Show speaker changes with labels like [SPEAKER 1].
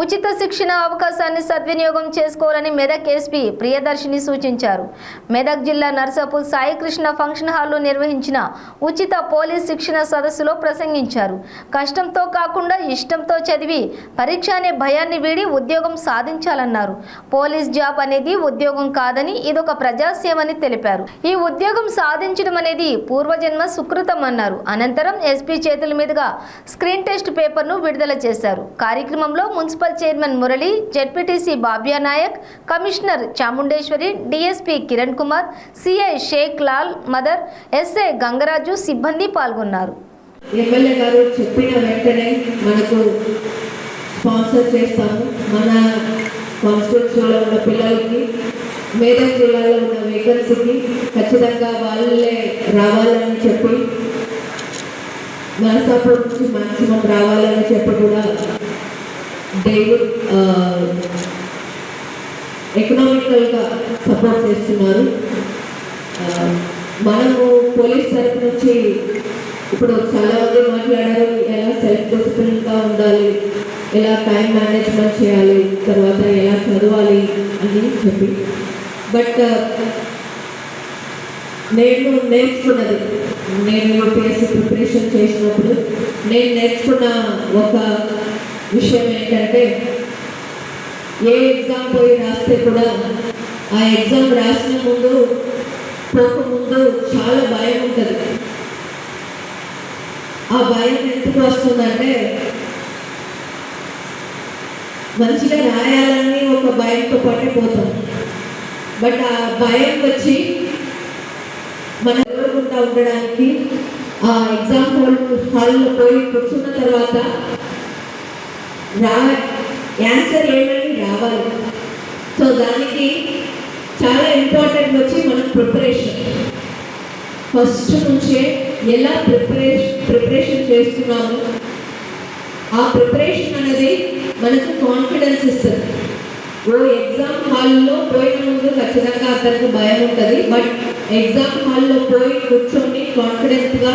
[SPEAKER 1] ఉచిత శిక్షణ అవకాశాన్ని సద్వినియోగం చేసుకోవాలని మెదక్ ఎస్పీ ప్రియదర్శిని సూచించారు. మెదక్ జిల్లా నర్సాపూర్ సాయికృష్ణ ఫంక్షన్ హాల్లో నిర్వహించిన ఉచిత పోలీస్ శిక్షణ సదస్సులో ప్రసంగించారు. కష్టంతో కాకుండా ఇష్టంతో చదివి పరీక్ష అనే భయాన్ని వీడి ఉద్యోగం సాధించాలన్నారు. పోలీస్ జాబ్ అనేది ఉద్యోగం కాదని ఇదొక ప్రజాసేవని తెలిపారు. ఈ ఉద్యోగం సాధించడం అనేది పూర్వజన్మ సుకృతం అన్నారు. అనంతరం ఎస్పీ చేతుల మీదుగా స్క్రీన్ టెస్ట్ పేపర్ను విడుదల చేశారు. కార్యక్రమంలో municipal municipal chairman Murali ZPTC Babya Naik commissioner Chamundeshwari DSP Kiran Kumar CI Sheikh Lal Madar SI Gangaraju సిబ్బంది పాల్గొన్నారు.
[SPEAKER 2] ఎమ్మెల్యే గారు చెప్పిన వెంటనే మనకు స్పాన్సర్ చేస్తాము మన కాన్స్టిట్యూన్సీలో ఉన్న పిల్లలకి మేధక్ జిల్లాలో ఉన్న వేకెన్సీకి ఖచ్చితంగా వాళ్ళే రావాలని చెప్పి నరసాపూర్ నుంచి మ్యాక్సిమం రావాలని చెప్పి కూడా డైలీ ఎకనామికల్గా సపోర్ట్ చేస్తున్నారు. Uh, మనము పోలీస్ తరఫు నుంచి ఇప్పుడు చాలామంది మాట్లాడారు ఎలా సెల్ఫ్ డిసిప్లిన్గా ఉండాలి ఎలా టైం మేనేజ్మెంట్ చేయాలి తర్వాత ఎలా చదవాలి అని చెప్పి. బట్ uh, నేను నేర్చుకున్నది నేను యూపీఎస్సీ ప్రిపరేషన్ చేసినప్పుడు నేను నేర్చుకున్న ఒక విషయం ఏంటంటే ఏ ఎగ్జామ్ పోయి రాస్తే కూడా ఆ ఎగ్జామ్ రాసిన ముందు పోకముందు చాలా భయం ఉంటుంది. ఆ భయం ఎందుకు వస్తుందంటే మంచిగా రాయాలని ఒక భయంతో పట్టిపోతాం. బట్ ఆ భయం వచ్చి మన ఎదురుకుండా ఉండడానికి ఆ ఎగ్జామ్ హాల్ హాల్లో పోయి కూర్చున్న తర్వాత యాన్సర్ ఏమని రావాలి. సో దానికి చాలా ఇంపార్టెంట్ వచ్చి మనకు ప్రిపరేషన్ ఫస్ట్ నుంచే ఎలా ప్రిపరేషన్ ప్రిపరేషన్ చేస్తున్నాము? ఆ ప్రిపరేషన్ అనేది మనకు కాన్ఫిడెన్స్ ఇస్తుంది. ఓ ఎగ్జామ్ హాల్లో పోయిన ముందు ఖచ్చితంగా అతనికి భయం ఉంటుంది బట్ ఎగ్జామ్ హాల్లో పోయి కూర్చొని కాన్ఫిడెంట్గా